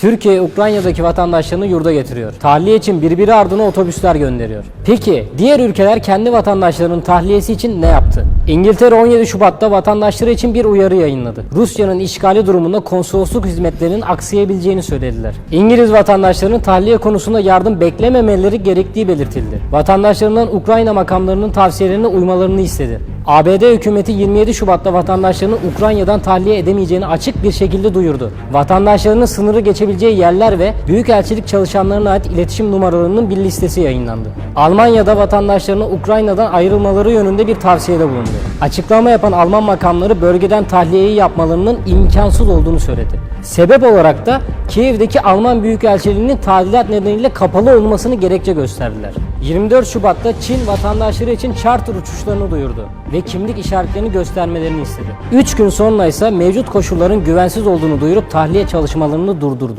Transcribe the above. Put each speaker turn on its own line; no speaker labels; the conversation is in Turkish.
Türkiye Ukrayna'daki vatandaşlarını yurda getiriyor. Tahliye için birbiri ardına otobüsler gönderiyor. Peki diğer ülkeler kendi vatandaşlarının tahliyesi için ne yaptı? İngiltere 17 Şubat'ta vatandaşları için bir uyarı yayınladı. Rusya'nın işgali durumunda konsolosluk hizmetlerinin aksayabileceğini söylediler. İngiliz vatandaşlarının tahliye konusunda yardım beklememeleri gerektiği belirtildi. Vatandaşlarından Ukrayna makamlarının tavsiyelerine uymalarını istedi. ABD hükümeti 27 Şubat'ta vatandaşlarının Ukrayna'dan tahliye edemeyeceğini açık bir şekilde duyurdu. Vatandaşlarının sınırı geçebileceği yerler ve büyükelçilik çalışanlarına ait iletişim numaralarının bir listesi yayınlandı. Almanya'da vatandaşlarına Ukrayna'dan ayrılmaları yönünde bir tavsiyede bulundu. Açıklama yapan Alman makamları bölgeden tahliyeyi yapmalarının imkansız olduğunu söyledi. Sebep olarak da Kiev'deki Alman Büyükelçiliğinin tadilat nedeniyle kapalı olmasını gerekçe gösterdiler. 24 Şubat'ta Çin vatandaşları için charter uçuşlarını duyurdu ve kimlik işaretlerini göstermelerini istedi. 3 gün sonra ise mevcut koşulların güvensiz olduğunu duyurup tahliye çalışmalarını durdurdu.